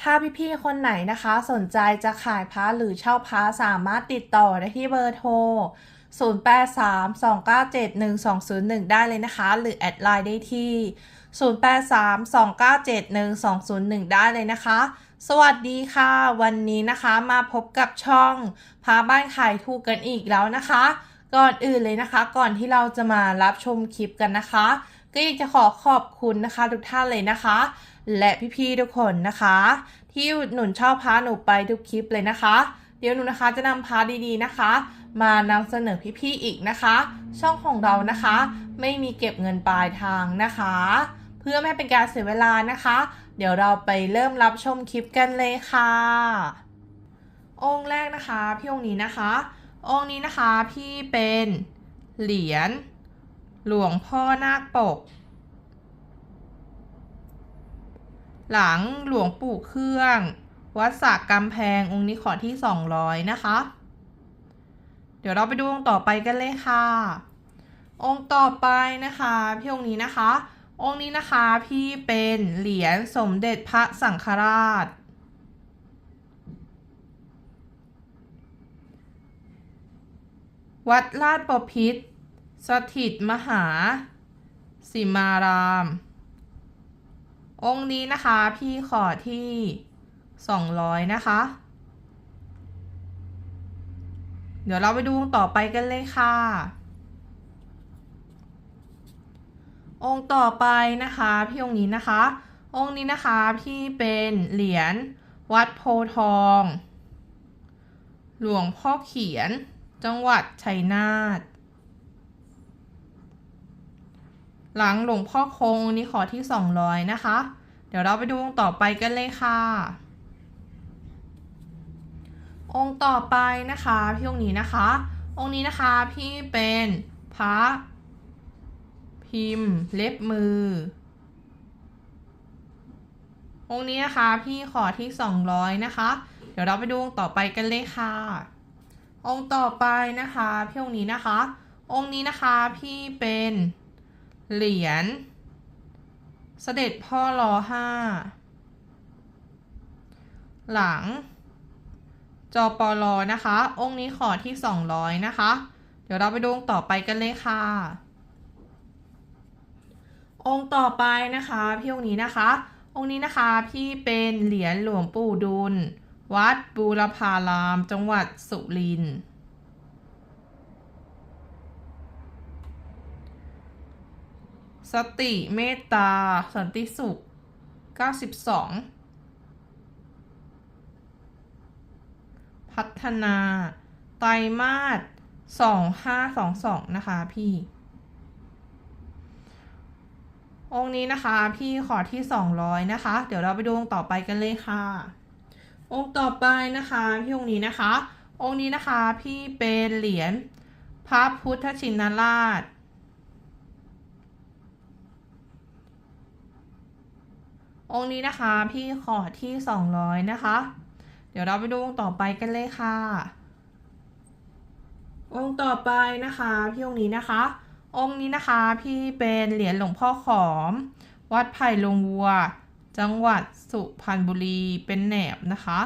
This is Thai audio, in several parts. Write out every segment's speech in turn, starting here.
ถ้าพี่ๆคนไหนนะคะ สนใจจะขายพระหรือเช่าพระสามารถติดต่อได้ที่เบอร์โทร 0832971201 ได้เลยนะคะ หรือแอดไลน์ได้ที่ 0832971201 ได้เลยนะคะ สวัสดีค่ะ วันนี้นะคะมาพบกับช่องพาบ้านขายถูกกันอีกแล้วนะคะ ก่อนอื่นเลยนะคะ ก่อนที่เราจะมารับชมคลิปกันนะคะ ก็อยากจะขอขอบคุณนะคะ ทุกท่านเลยนะคะ และพี่ๆทุกคนนะคะ ที่หนุนชอบพาหนูไปทุกคลิปเลยนะคะ เดี๋ยวหนูนะคะจะนำพาดีๆนะคะ มานำเสนอพี่ๆอีกนะคะ ช่องของเรานะคะ ไม่มีเก็บเงินปลายทางนะคะ เพื่อไม่ให้เป็นการเสียเวลานะคะ เดี๋ยวเราไปเริ่มรับชมคลิปกันเลยค่ะ องค์แรกนะคะพี่องค์นี้นะคะ องค์นี้นะคะพี่เป็นเหรียญหลวงพ่อนาคปก หลังหลวงปู่เครื่อง วัดสากกำแพงองค์นี้ขอที่ 200 นะคะ เดี๋ยวเราไปดูองค์ต่อไปกันเลยค่ะ องค์ต่อไปนะคะพี่องค์นี้นะคะ องค์นี้นะคะพี่เป็นเหรียญสมเด็จพระสังฆราชวัดลาดประพิษสถิตมหา สิมาราม องค์นี้นะคะพี่ขอที่ 200 นะคะ เดี๋ยวเราไปดูองค์ต่อไปกันเลยค่ะ องค์ต่อไปนะคะพี่องค์นี้นะคะ องค์นี้นะคะพี่เป็นเหรียญวัดโพทอง หลวงพ่อเขียน จังหวัดชัยนาท หลังหลวงพ่อคงองค์นี้ขอที่ 200 นะคะ เดี๋ยวเราไปดูองค์ต่อไปกันเลยค่ะ องค์ต่อไปนะคะพี่องค์นี้นะคะ องค์นี้นะคะพี่เป็นพระพิมพ์เล็บมือ องค์นี้นะคะพี่ขอที่ 200 นะคะ เดี๋ยวเราไปดูองค์ต่อไปกันเลยค่ะ องค์ต่อไปนะคะพี่องค์นี้นะคะ องค์นี้นะคะพี่เป็น เหรียญเสด็จพ่อรอห้า หลัง จอปอลอนะคะ องค์นี้ขอที่ 200 นะคะ เดี๋ยวเราไปดูองค์ต่อไปกันเลยค่ะ องค์ต่อไปนะคะ พี่องค์นี้นะคะ องค์นี้นะคะพี่เป็นเหรียญหลวงปู่ดุล วัดบูรพาราม จังหวัดสุรินทร์ สติเมตตา สันติสุข 92 พัฒนา ไตรมาส2522 นะคะพี่ องค์นี้นะคะพี่ขอที่ 200 นะคะ เดี๋ยวเราไปดูองค์ต่อไปกันเลยค่ะ องค์ต่อไปนะคะพี่องค์นี้นะคะ องค์นี้นะคะพี่เป็นเหรียญพระพุทธชินราช องค์นี้นะคะ พี่ขอที่ 200 นะคะ เดี๋ยวเราไปดูองค์ต่อไปกันเลยค่ะ องค์ต่อไปนะคะ พี่องค์นี้นะคะ องค์นี้นะคะ พี่เป็นเหรียญหลวงพ่อขอม วัดไผ่ลงวัว จังหวัดสุพรรณบุรีเป็นแหนบนะคะ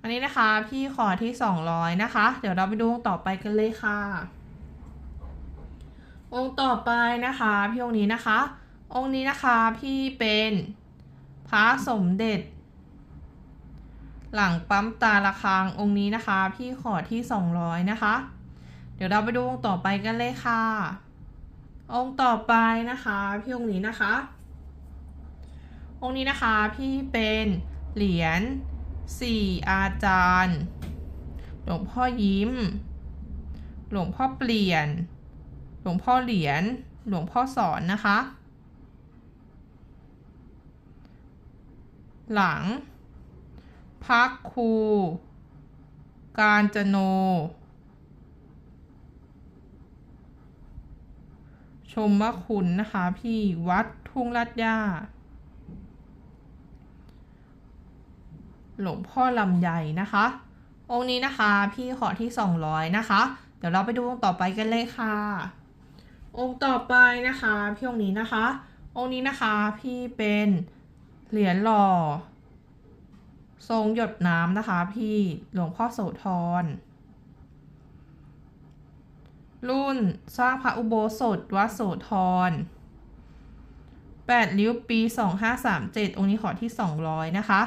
อันนี้นะคะ พี่ขอที่ 200 นะคะ เดี๋ยวเราไปดูองค์ต่อไปกันเลยค่ะ องค์ต่อไปนะคะ พี่องค์นี้นะคะ องค์นี้นะคะพี่เป็นพระสมเด็จ หลังปั๊มตาละครังองค์นี้นะคะ พี่ขอที่ 200 นะคะ เดี๋ยวเราไปดูองค์ต่อไปกันเลยค่ะ องค์ต่อไปนะคะ พี่องค์นี้นะคะ องค์นี้นะคะพี่เป็นเหรียญสี่อาจารย์ หลวงพ่อยิ้ม หลวงพ่อเปลี่ยน หลวงพ่อเหรียญหลวงพ่อสอนนะคะ หลัง พักครูการจโน ชมว่าคุณนะคะ พี่วัดทุ่งลาดย่า หลวงพ่อลำใหญ่นะคะ องค์นี้นะคะ พี่ขอที่ 200 นะคะ เดี๋ยวเราไปดูองค์ต่อไปกันเลยค่ะ องค์ต่อไปนะคะ พี่องค์นี้นะคะ องค์นี้นะคะ พี่เป็น เหรียญหล่อ ทรงหยดน้ำนะคะ พี่หลวงพ่อโสธร รุ่นสร้างพระอุโบสถวัดโสธรแปดริ้วปีสองห้าสามเจ็ดองค์นี้ขอที่สองร้อยนะคะ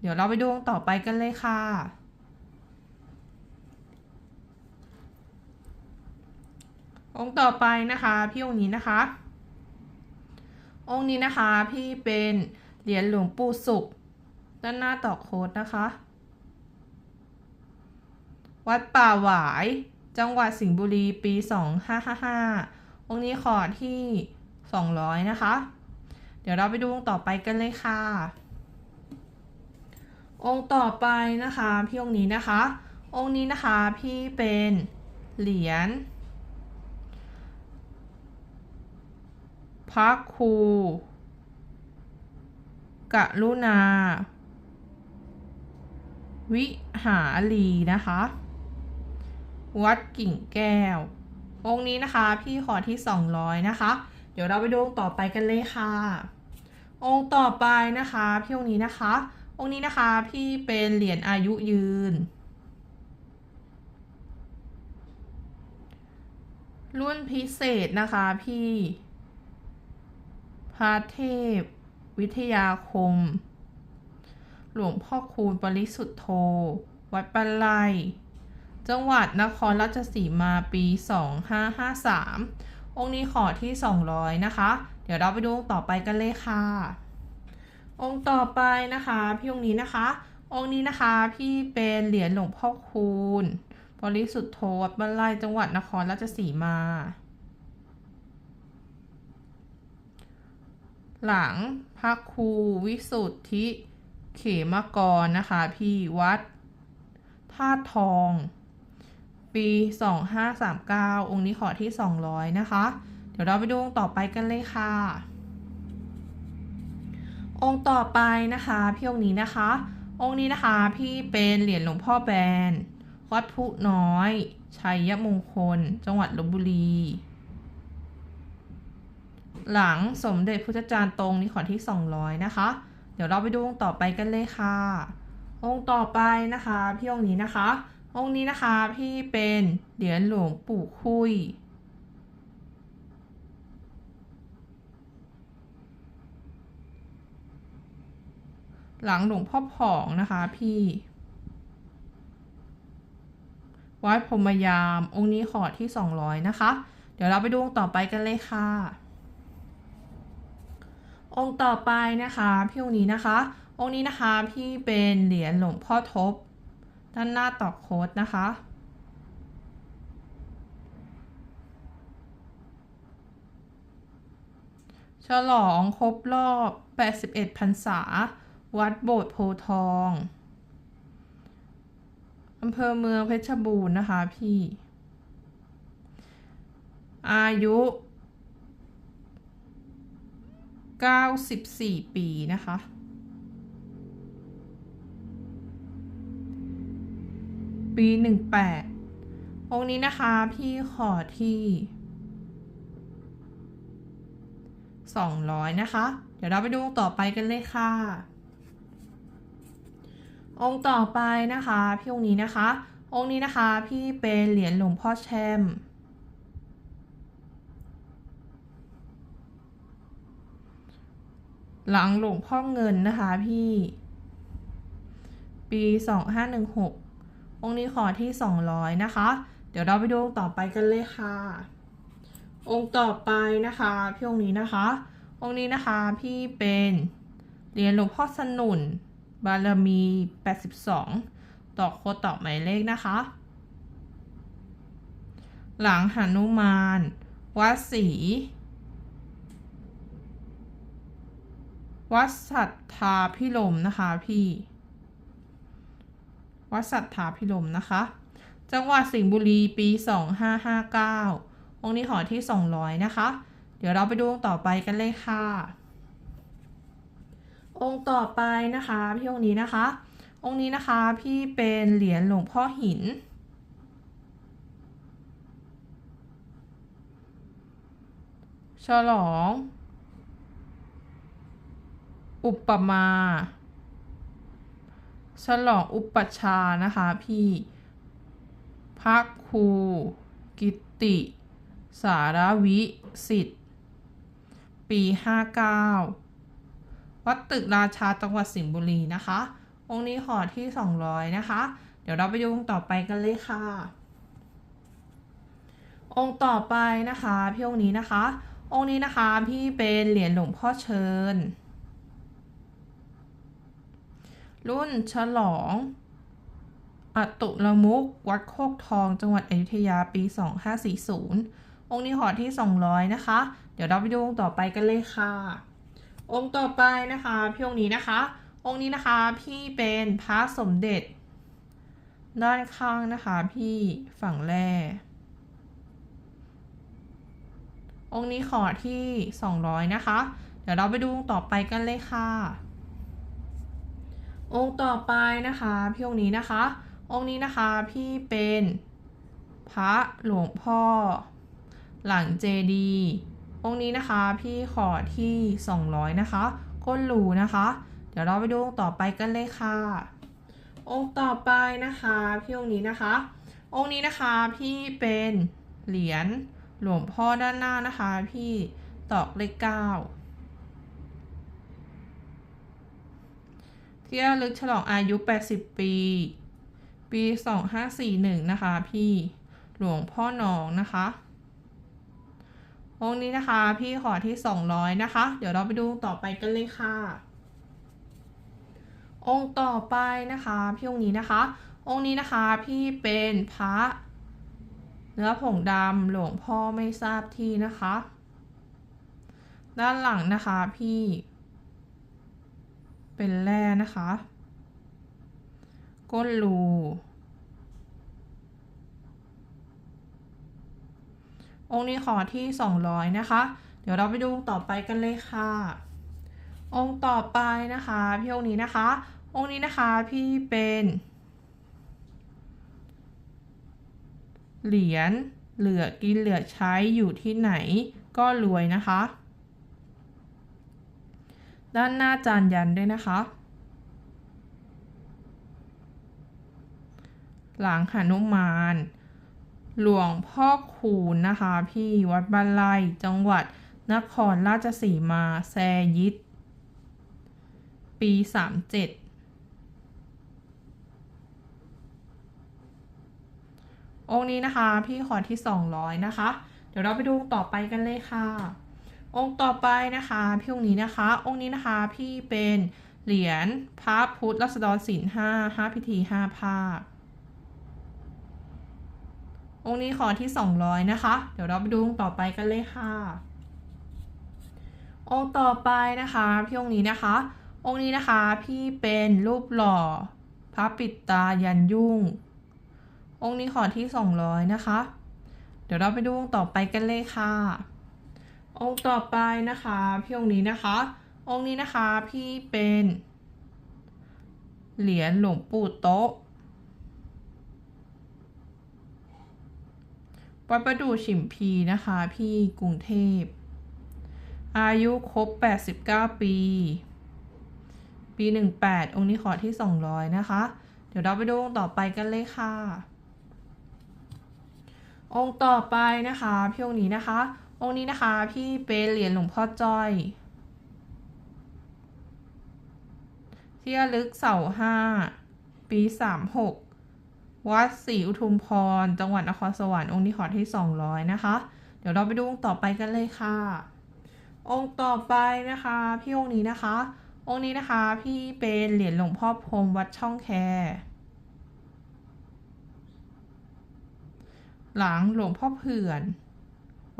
เดี๋ยวเราไปดูองค์ต่อไปกันเลยค่ะองค์ต่อไปนะคะ พี่องค์นี้นะคะ องค์นี้นะคะ พี่เป็นเหรียญหลวงปู่สุข ด้านหน้าต่อโค้ดนะคะ วัดป่าหวาย จังหวัดสิงห์บุรีปี 2555 องค์นี้ขอที่ 200 นะคะ เดี๋ยวเราไปดูองค์ต่อไปกันเลยค่ะ องค์ต่อไปนะคะ พี่องค์นี้นะคะ องค์นี้นะคะพี่เป็นเหรียญ พระครูกะลุณา วิหารีนะคะ วัดกิ่งแก้ว องค์นี้นะคะ พี่ขอที่ 200 นะคะ เดี๋ยวเราไปดูองค์ต่อไปกันเลยค่ะ องค์ต่อไปนะคะ พี่องค์นี้นะคะ องค์นี้นะคะพี่เป็นเหรียญอายุยืน รุ่นพิเศษนะคะพี่ พระเทพ วิทยาคม หลวงพ่อคูณปริสุทธโธ วัดปันไลจังหวัดนครราชสีมาปี 2553 องค์นี้ขอที่ 200 นะคะ เดี๋ยวเราไปดูองค์ต่อไปกันเลยค่ะ องค์ต่อไปนะคะ พี่องค์นี้นะคะ องค์นี้นะคะพี่เป็นเหรียญหลวงพ่อคูณบริสุทธโธวัดบ้านไร่จังหวัดนครราชสีมา หลังพระครูวิสุทธิ เขมกรนะคะ พี่วัดธาตุทอง ปี 2539 องค์นี้ขอที่ 200 นะคะ เดี๋ยวเราไปดูองค์ต่อไปกันเลยค่ะ องค์ต่อไปนะคะ พี่องค์นี้นะคะ องค์นี้นะคะพี่เป็นเหรียญหลวงพ่อแบนวัดพุน้อย ชัยมงคล จังหวัดลบบุรี หลังสมเด็จพุทธจารย์ตรงนี้ขอที่ 200 นะคะ เดี๋ยวเราไปดูองค์ต่อไปกันเลยค่ะ องค์ต่อไปนะคะพี่องค์นี้นะคะ องค์นี้นะคะพี่เป็นเหรียญหลวงปู่คุยหลังหลวงพ่อผองนะคะพี่วัดพรมยาม องค์นี้ขอที่ 200 นะคะ เดี๋ยวเราไปดูองค์ต่อไปกันเลยค่ะ องค์ต่อไปนะคะพี่องค์นี้นะคะ องค์นี้นะคะพี่เป็นเหรียญหลวงพ่อทบ ด้านหน้าต่อโค้ดนะคะ ฉลองครบรอบ 81พรรษา วัดโบสถ์โพทองอำเภอเมืองเพชรบูรณ์นะคะพี่ อายุ 94 ปีนะคะ ปี 18 องค์นี้นะคะพี่ขอที่ 200 นะคะ เดี๋ยวเราไปดูองต่อไปกันเลยค่ะ องค์ต่อไปนะคะ พี่องค์นี้นะคะ องค์นี้นะคะ พี่เป็นเหรียญหลวงพ่อแช่ม หลังหลวงพ่อเงินนะคะพี่ ปี 2516 องค์นี้ขอที่ 200 นะคะ เดี๋ยวเราไปดูองค์ต่อไปกันเลยค่ะ องค์ต่อไปนะคะพี่องค์นี้นะคะ องค์นี้นะคะพี่เป็นเหรียญหลวงพ่อสนุน บารมี 82 ต่อโคต่อหมายเลขนะคะ หลังหนุมานวัดศรี วัดสัทธาพิลมนะคะพี่ วัดสัทธาพิลมนะคะ จังหวัดสิงห์บุรีปี 2559 องค์นี้ขอที่ 200 นะคะ เดี๋ยวเราไปดูองค์ต่อไปกันเลยค่ะ องค์ต่อไปนะคะพี่องค์นี้นะคะ องค์นี้นะคะพี่เป็นเหรียญหลวงพ่อหินฉลอง อุปมา ฉลองอุปชานะคะพี่พักครูกิตติ สารวิสิทธิ์ ปี 59 วัดตึกราชาจังหวัดสิงห์บุรีนะคะ องค์นี้ขอที่ 200 นะคะ เดี๋ยวเราไปดูองค์ต่อไปกันเลยค่ะ องค์ต่อไปนะคะ พี่องค์นี้นะคะ องค์นี้นะคะพี่เป็นเหรียญหลวงพ่อเชิญ รุ่นฉลองอตุลมุก วัดโคกทอง จังหวัดอยุธยาปี 2540 องค์นี้ขอที่ 200 นะคะ เดี๋ยวเราไปดูองค์ต่อไปกันเลยค่ะ องค์ต่อไปนะคะพี่องค์นี้นะคะ องค์นี้นะคะพี่เป็นพระสมเด็จ ด้านข้างนะคะพี่ฝั่งแรกองค์นี้ขอที่ 200 นะคะ เดี๋ยวเราไปดูองค์ต่อไปกันเลยค่ะ องค์ต่อไปนะคะพี่องค์นี้นะคะ องค์นี้นะคะพี่เป็นพระหลวงพ่อ หลังเจดีองค์นี้นะคะพี่ขอที่ 200 นะคะ ก้นหรูนะคะ เดี๋ยวเราไปดูองค์ต่อไปกันเลยค่ะ องค์ต่อไปนะคะพี่องค์นี้นะคะ องค์นี้นะคะพี่เป็นเหรียญหลวงพ่อด้านหน้านะคะ พี่ตอกเลขเก้า ที่ระลึกฉลองอายุ 80 ปี ปี 2541 นะคะ พี่หลวงพ่อหนองนะคะ องค์นี้นะคะพี่ขอที่ 200 นะคะ เดี๋ยวเราไปดูต่อไปกันเลยค่ะ องค์ต่อไปนะคะ พี่องค์นี้นะคะ องค์นี้นะคะพี่เป็นพระเนื้อผงดำหลวงพ่อไม่ทราบที่นะคะ ด้านหลังนะคะพี่ เป็นแร่นะคะ ก้นรูองค์นี้ขอที่ 200 นะคะ เดี๋ยวเราไปดูต่อไปกันเลยค่ะ องค์ต่อไปนะคะพี่องค์นี้นะคะ องค์นี้นะคะพี่เป็นเหรียญเหลือกินเหลือใช้อยู่ที่ไหนก็รวยนะคะ ด้านหน้าจานยันด้วยนะคะ หลังหนุมาน หลวงพ่อคูณนะคะ พี่วัดบ้านไร่จังหวัดนครราชสีมาแซยิดปี 37องค์นี้นะคะ พี่ขอที่ 200 นะคะ เดี๋ยวเราไปดูต่อไปกันเลยค่ะ องค์ต่อไปนะคะพี่องค์นี้นะคะ องค์นี้นะคะพี่เป็นเหรียญพระพุทธรัศดรศิลห้าห้าพิธีห้าภาค องค์นี้ขอที่200นะคะ เดี๋ยวเราไปดูองค์ต่อไปกันเลยค่ะ องค์ต่อไปนะคะพี่องค์นี้นะคะ องค์นี้นะคะพี่เป็นรูปหล่อ พระปิดตายันยุ่ง องค์นี้ขอที่200นะคะ เดี๋ยวเราไปดูองค์ต่อไปกันเลยค่ะ องค์ต่อไปนะคะพี่องค์นี้นะคะ องค์นี้นะคะพี่เป็นเหรียญหลวงปู่โต๊ะวัดประดูฉิมพีนะคะพี่กรุงเทพ อายุครบ 89 ปี ปี 18 องค์นี้ขอที่ 200 นะคะ เดี๋ยวเราไปดูองค์ต่อไปกันเลยค่ะ องค์ต่อไปนะคะพี่องค์นี้นะคะ องค์นี้นะคะ พี่เป็นเหรียญหลวงพ่อจ้อย ที่ระลึกเสาห้า ปี36วัดศรีอุทุมพร จังหวัดนครสวรรค์องค์นี้ขอที่200นะคะ เดี๋ยวเราไปดูองค์ต่อไปกันเลยค่ะ องค์ต่อไปนะคะ พี่องค์นี้นะคะ องค์นี้นะคะ พี่เป็นเหรียญหลวงพ่อพรมวัดช่องแคหลังหลวงพ่อเผื่อน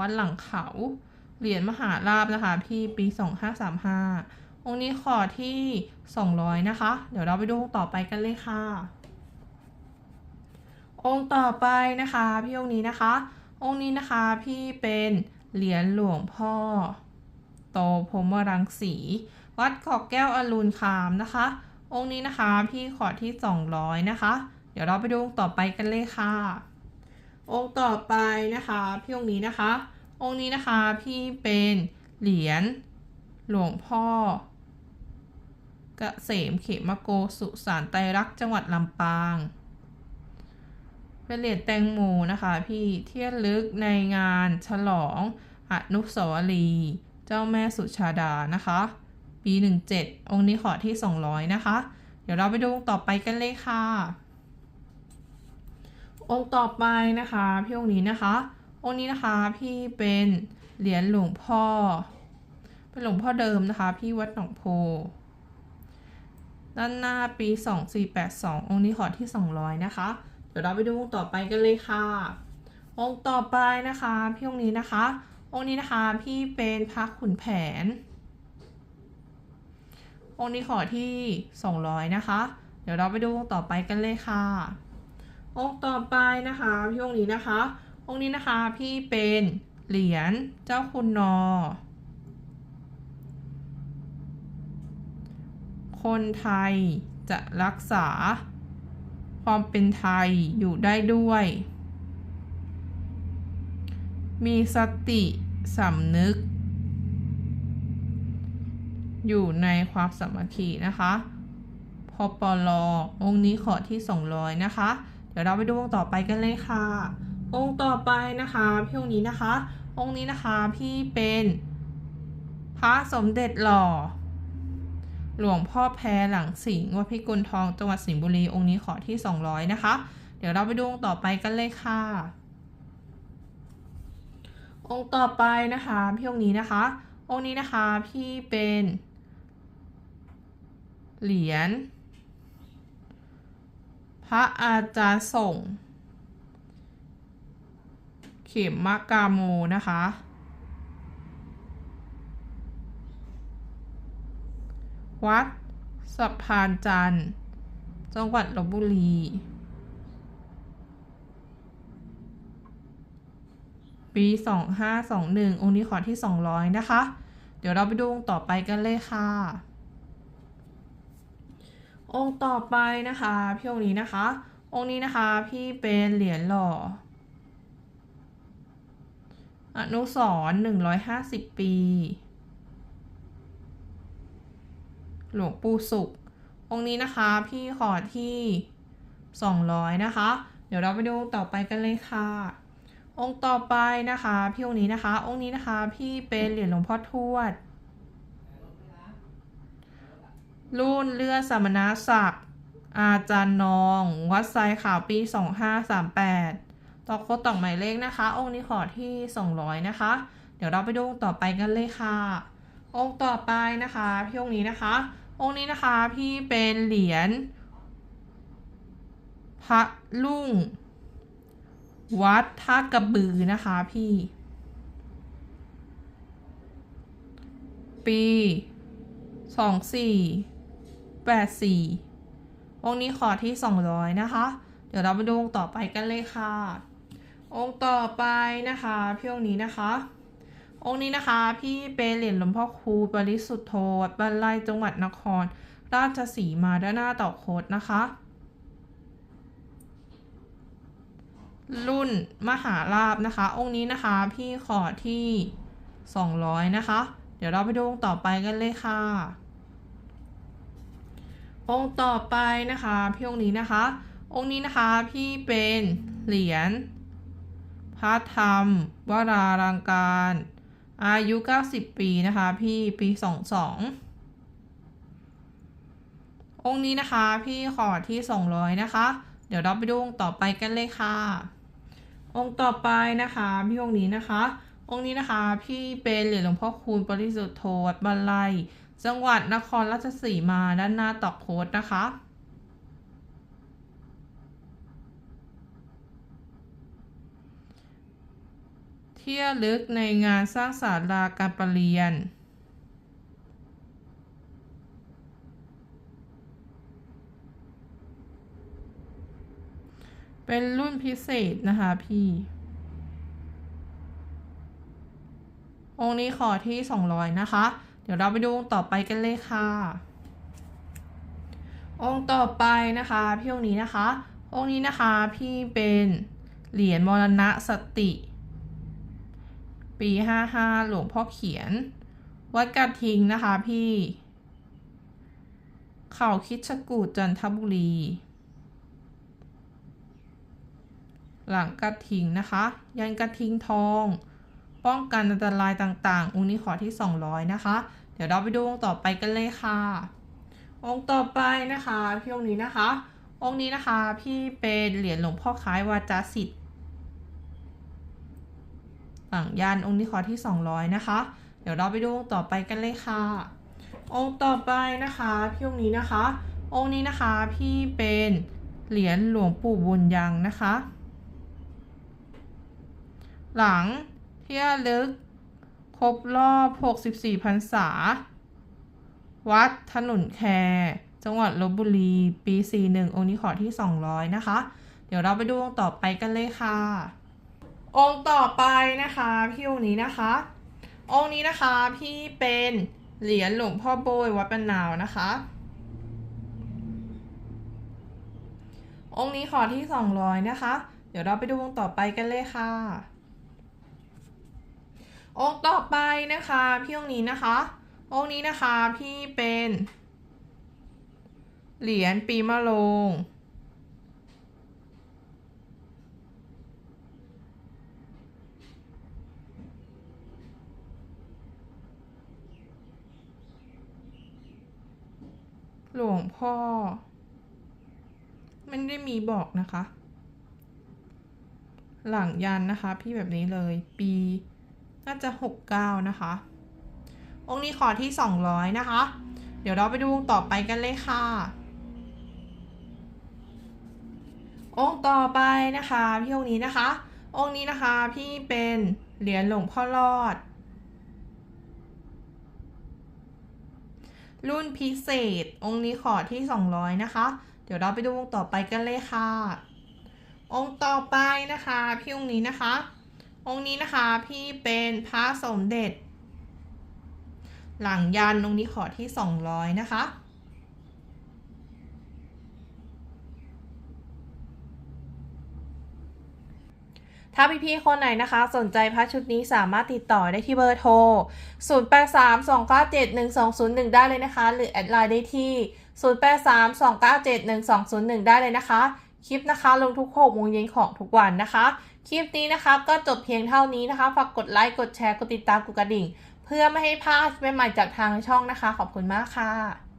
วัดหลังเขา เหรียญมหาราบนะคะพี่ปี 2535 องค์นี้ขอที่ 200 นะคะ เดี๋ยวเราไปดูองต่อไปกันเลยค่ะ องค์ต่อไปนะคะพี่องค์นี้นะคะ องค์นี้นะคะพี่เป็นเหรียญหลวงพ่อ โตพรมรังสี วัดเกาะแก้วอรุณคามนะคะ องค์นี้นะคะพี่ขอที่ 200 นะคะ เดี๋ยวเราไปดูองต่อไปกันเลยค่ะ องค์ต่อไปนะคะพี่องค์นี้นะคะ องค์นี้นะคะพี่เป็นเหรียญหลวงพ่อเกษมเขมโกสุสานไตรักจังหวัดลำปาง เป็นเหรียญแตงโมนะคะพี่เที่ยลึกในงานฉลองอนุสาวรีย์เจ้าแม่สุชาดานะคะ ปี 17 องค์นี้ขอที่ 200 นะคะ เดี๋ยวเราไปดูองต่อไปกันเลยค่ะ องค์ต่อไปนะคะพี่องค์นี้นะคะ องค์นี้นะคะพี่เป็นเหรียญหลวงพ่อ เป็นหลวงพ่อเดิมนะคะ พี่วัดหนองโพ ด้านหน้าปี 2482 องค์นี้ขอที่ 200 นะคะ เดี๋ยวเราไปดูองค์ต่อไปกันเลยค่ะ องค์ต่อไปนะคะพี่องค์นี้นะคะ องค์นี้นะคะพี่เป็นพระขุนแผน องค์นี้ขอที่ 200 นะคะ เดี๋ยวเราไปดูองค์ต่อไปกันเลยค่ะ องค์ต่อไปนะคะพี่องค์นี้นะคะ องค์นี้นะคะพี่เป็นเหรียญเจ้าคุณนอ คนไทยจะรักษาความเป็นไทยอยู่ได้ด้วย มีสติสำนึก อยู่ในความสามัคคีนะคะพอปลอองค์นี้ขอที่ 200 นะคะ เดี๋ยวเราไปดูองค์ต่อไปกันเลยค่ะ องค์ต่อไปนะคะพี่องค์นี้นะคะ องค์นี้นะคะพี่เป็นพระสมเด็จหล่อ หลวงพ่อแพรหลังสิงห์วัดพิกุลทองจังหวัดสิงห์บุรีองค์นี้ขอที่ 200 นะคะ เดี๋ยวเราไปดูองค์ต่อไปกันเลยค่ะ องค์ต่อไปนะคะพี่องค์นี้นะคะ องค์นี้นะคะพี่เป็น เหรียญ พระอาจารย์ส่ง เข็มมะกาโมนะคะ วัดสะพานจันทร์ จังหวัดลบบุรี ปี 2521 องค์นี้ขอที่ 200 นะคะ เดี๋ยวเราไปดูองค์ต่อไปกันเลยค่ะ องค์ต่อไปนะคะพี่องค์นี้นะคะ องค์นี้นะคะพี่เป็นเหรียญหล่ออนุสรณ์150ปี หลวงปู่สุข องค์นี้นะคะพี่ขอที่200นะคะ เดี๋ยวเราไปดูองต่อไปกันเลยค่ะ องค์ต่อไปนะคะ พี่องค์นี้นะคะ องค์นี้นะคะ พี่เป็นเหรียญหลวงพ่อทวด รุ่นเลือดสมณศักดิ์อาจารย์นอง วัดไซข่าวปี 2538 ต่อโคดต่อหมายเลขนะคะ องค์นี้ขอที่ 200 นะคะ เดี๋ยวเราไปดูองค์ต่อไปกันเลยค่ะ องค์ต่อไปนะคะพี่องค์นี้นะคะ องค์นี้นะคะพี่เป็นเหรียญพระลุ่ง วัดท่ากระบือนะคะพี่ ปีสองสี่ แปดสี่องค์นี้ขอที่สองร้อยนะคะ เดี๋ยวเราไปดูองค์ต่อไปกันเลยค่ะ องค์ต่อไปนะคะพี่องค์นี้นะคะ องค์นี้นะคะ พี่เป็นเหรียญหลวงพ่อครูปริสุทธโธวัดบ้านไร่จังหวัดนคร ราชสีมาด้านหน้าต่อโคดนะคะ รุ่นมหาลาบนะคะ องค์นี้นะคะพี่ขอที่ 200 นะคะ เดี๋ยวเราไปดูองค์ต่อไปกันเลยค่ะ องค์ต่อไปนะคะพี่องค์นี้นะคะ องค์นี้นะคะพี่เป็นเหรียญพระธรรมวรารังการ อายุ 90 ปีนะคะพี่ปี 22 องค์นี้นะคะพี่ขอที่ 200 นะคะ เดี๋ยวเราไปดูองค์ต่อไปกันเลยค่ะ องค์ต่อไปนะคะพี่องค์นี้นะคะ องค์นี้นะคะ พี่เป็นเหรียญหลวงพ่อคูณปริสุทธโธวัดบันไลจังหวัดนครราชสีมาด้านหน้าตอกโคดนะคะเที่ยวลึกในงานสร้างศาลาการประเรียน เป็นรุ่นพิเศษนะคะพี่ องค์นี้ขอที่ 200 นะคะ เดี๋ยวเราไปดูองค์ต่อไปกันเลยค่ะ องค์ต่อไปนะคะพี่องค์นี้นะคะ องค์นี้นะคะพี่เป็นเหรียญมรณะสติ ปี 55 หลวงพ่อเขียน วัดกระทิงนะคะพี่ เข่าคิดชกูดจันทบุรี หลังกระทิงนะคะ ยันกระทิงทอง ป้องกันอันตรายต่างๆ องค์นี้ขอที่ 200 นะคะ เดี๋ยวเราไปดูองค์ต่อไปกันเลยค่ะ องค์ต่อไปนะคะพี่องค์นี้นะคะ องค์นี้นะคะพี่เป็นเหรียญหลวงพ่อคล้ายวาจาสิทธิ์หลังยันองค์นี้ขอที่ 200 นะคะ เดี๋ยวเราไปดูองค์ต่อไปกันเลยค่ะ องค์ต่อไปนะคะพี่องค์นี้นะคะ องค์นี้นะคะพี่เป็นเหรียญหลวงปู่บุญยังนะคะ หลัง ที่ระลึก ครบรอบ 64พรรษา วัดถนนแครจังหวัดลบบุรี ปี 41 องค์นี้ขอที่ 200 นะคะ เดี๋ยวเราไปดูองค์ต่อไปกันเลยค่ะ องค์ต่อไปนะคะพี่องค์นี้นะคะ องค์นี้นะคะพี่เป็นเหรียญหลวงพ่อโบยวัดปะนาวนะคะ องค์นี้ขอที่ 200 นะคะ เดี๋ยวเราไปดูองค์ต่อไปกันเลยค่ะ องค์ต่อไปนะคะพี่องค์นี้นะคะ องค์นี้นะคะพี่เป็น เหรียญปีมะโรงหลวงพ่อ ไมันได้มีบอกนะคะ หลังยันนะคะ พี่แบบนี้เลยปี น่าจะ 69 นะคะ องค์นี้ขอที่ 200 นะคะ เดี๋ยวเราไปดูองค์ต่อไปกันเลยค่ะ องค์ต่อไปนะคะพี่องค์นี้นะคะ องค์นี้นะคะพี่เป็นเหรียญหลวงพ่อรอด รุ่นพิเศษ องค์นี้ขอที่ 200 นะคะ เดี๋ยวเราไปดูองค์ต่อไปกันเลยค่ะ องค์ต่อไปนะคะพี่องค์นี้นะคะ องค์นี้นะคะพี่เป็นพระสมเด็จ หลังยันองค์นี้ขอที่200นะคะถ้าพี่ๆคนไหนนะคะ สนใจพระชุดนี้สามารถติดต่อได้ที่เบอร์โทร 0832971201 ได้เลยนะคะ หรือแอดไลน์ได้ที่ 0832971201 ได้เลยนะคะ คลิปนะคะ ลงทุก6โมงเย็นของทุกวันนะคะ คลิปนี้นะคะก็จบเพียงเท่านี้นะคะ ฝากกดไลค์ กดแชร์ กดติดตาม กดกระดิ่ง เพื่อไม่ให้พลาดใหม่ๆจากทางช่องนะคะ ขอบคุณมากค่ะ